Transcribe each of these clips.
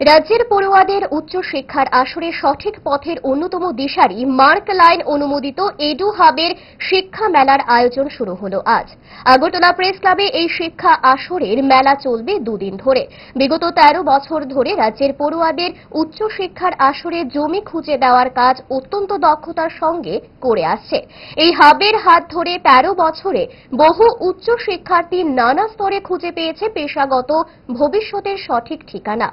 রাজ্যের পড়ুয়াদের উচ্চশিক্ষার আসরে সঠিক পথের অন্যতম দিশারি মার্ক লাইন অনুমোদিত এডু হাবের শিক্ষা মেলার আয়োজন শুরু হলো আজ। আগরতলা প্রেস ক্লাবে এই শিক্ষা আসরের মেলা চলবে দুদিন ধরে। বিগত তেরো বছর ধরে রাজ্যের পড়ুয়াদের উচ্চশিক্ষার আসরে জমি খুঁজে দেওয়ার কাজ অত্যন্ত দক্ষতার সঙ্গে করে আসছে। এই হাবের হাত ধরে তেরো বছরে বহু উচ্চ শিক্ষার্থী নানা স্তরে খুঁজে পেয়েছে পেশাগত ভবিষ্যতের সঠিক ঠিকানা।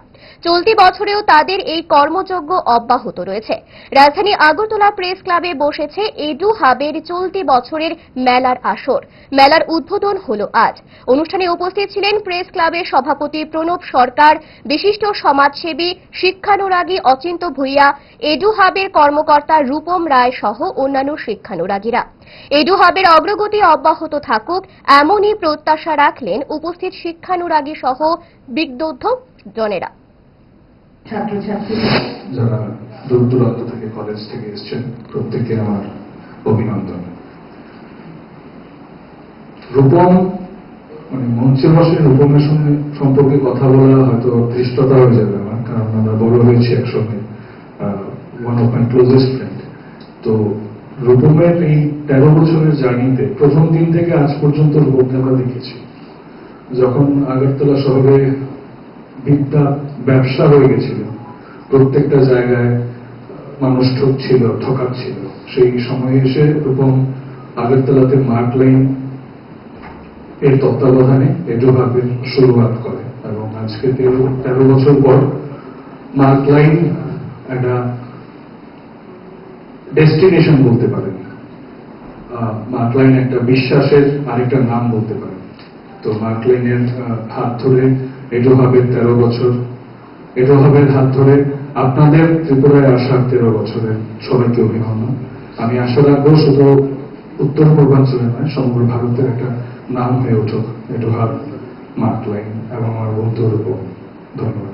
চলতি বছরেও তাদের এই কর্মযজ্ঞ অব্যাহত রয়েছে। রাজধানী আগরতলা প্রেস ক্লাবে বসেছে এডু হাবের চলতি বছরের মেলার আসর। মেলার উদ্বোধন হল আজ। অনুষ্ঠানে উপস্থিত ছিলেন প্রেস ক্লাবের সভাপতি প্রণব সরকার, বিশিষ্ট সমাজসেবী শিক্ষানুরাগী অচিন্ত ভূঁইয়া, এডু হাবের কর্মকর্তা রূপম রায় সহ অন্যান্য শিক্ষানুরাগীরা। এডু হাবের অগ্রগতি অব্যাহত থাকুক এমনই প্রত্যাশা রাখলেন উপস্থিত শিক্ষানুরাগী সহ বিদ্যুদ্ধ জনেরা ছাত্রছাত্রী যারা দূর দূরান্ত থেকে কলেজ থেকে এসেছেন, প্রত্যেককে আমার অভিনন্দন। রূপম মানে মঞ্চে বসে রূপমের সঙ্গে সম্পর্কে কথা বলা হয়তো ধৃষ্টতা হয়ে যাবে আমার, কারণ আমরা বড় হয়েছি একসঙ্গে one of my closest friend তো রূপমের এই তেরো বছরের জার্নিতে প্রথম দিন থেকে আজ পর্যন্ত রূপমকে আমরা দেখেছি। যখন আগরতলা শহরে বিদ্যা ব্যবসা হয়ে গেছিল। প্রত্যেকটা জায়গায় মানুষ ঠকছিল ঠকাচ্ছিল। সেই সময়ে এসে রূপম আগরতলাতে মার্ক লাইন এর তত্ত্বাবধানে এডোভাবের শুরুয়াত করে এবং আজকে তেরো তেরো বছর পর মার্ক লাইন একটা ডেস্টিনেশন বলতে পারেন। মার্ক লাইন একটা বিশ্বাসের আরেকটা নাম বলতে পারেন। তো মার্ক লাইনের হাত ধরে এডোভাবের তেরো বছর। এডোভাবের হাত ধরে আপনাদের ত্রিপুরায় আসার তেরো বছরের সবাইকে অভিনন্দন। আমি আশা রাখব শুধু উত্তর পূর্বাঞ্চলে নয়, সমগ্র ভারতের একটা নাম হয়ে উঠুক হাব মার্ক এবং আমার বন্ধুর উপর। ধন্যবাদ।